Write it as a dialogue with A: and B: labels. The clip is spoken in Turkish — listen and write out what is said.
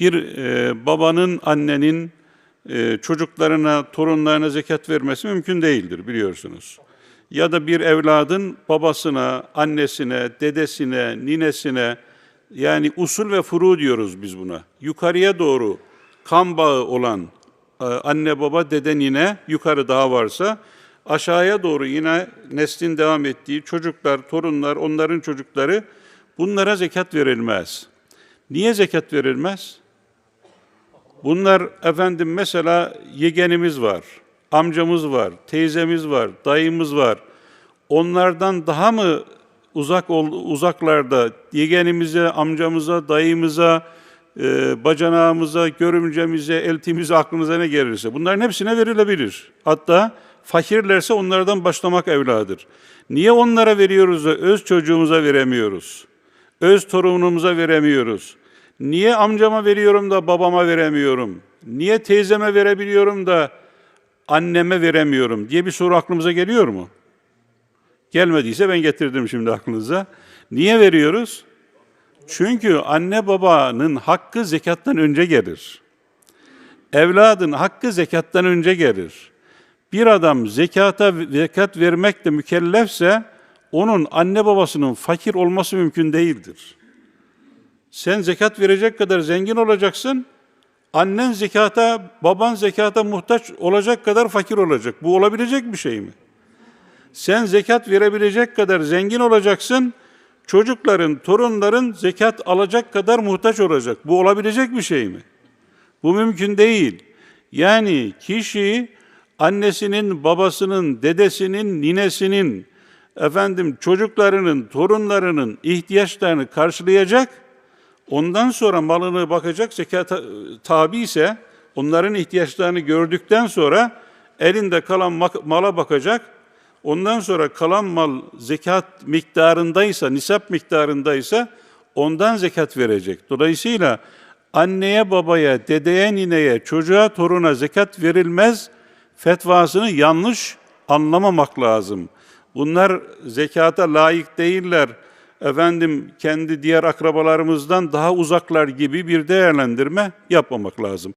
A: Bir e, babanın, annenin e, çocuklarına, torunlarına zekat vermesi mümkün değildir biliyorsunuz. Ya da bir evladın babasına, annesine, dedesine, ninesine yani usul ve furu diyoruz biz buna. Yukarıya doğru kan bağı olan e, anne baba dede nine yukarı daha varsa aşağıya doğru yine neslin devam ettiği çocuklar, torunlar, onların çocukları bunlara zekat verilmez. Niye zekat verilmez? Bunlar efendim mesela yegenimiz var, amcamız var, teyzemiz var, dayımız var. Onlardan daha mı uzak uzaklarda yegenimize, amcamıza, dayımıza, e, bacanağımıza, görümcemize, eltimize, aklınıza ne gelirse bunların hepsine verilebilir. Hatta fakirlerse onlardan başlamak evladır. Niye onlara veriyoruz da öz çocuğumuza veremiyoruz? Öz torunumuza veremiyoruz? Niye amcama veriyorum da babama veremiyorum? Niye teyzeme verebiliyorum da anneme veremiyorum diye bir soru aklımıza geliyor mu? Gelmediyse ben getirdim şimdi aklınıza. Niye veriyoruz? Çünkü anne babanın hakkı zekattan önce gelir. Evladın hakkı zekattan önce gelir. Bir adam zekata zekat vermekle mükellefse onun anne babasının fakir olması mümkün değildir. Sen zekat verecek kadar zengin olacaksın. Annen zekata, baban zekata muhtaç olacak kadar fakir olacak. Bu olabilecek bir şey mi? Sen zekat verebilecek kadar zengin olacaksın. Çocukların, torunların zekat alacak kadar muhtaç olacak. Bu olabilecek bir şey mi? Bu mümkün değil. Yani kişi annesinin, babasının, dedesinin, ninesinin, efendim çocuklarının, torunlarının ihtiyaçlarını karşılayacak. Ondan sonra malını bakacak, zekata tabi ise onların ihtiyaçlarını gördükten sonra elinde kalan mala bakacak. Ondan sonra kalan mal zekat miktarındaysa, nisap miktarındaysa ondan zekat verecek. Dolayısıyla anneye, babaya, dedeye, nineye, çocuğa, toruna zekat verilmez fetvasını yanlış anlamamak lazım. Bunlar zekata layık değiller. Efendim kendi diğer akrabalarımızdan daha uzaklar gibi bir değerlendirme yapmamak lazım.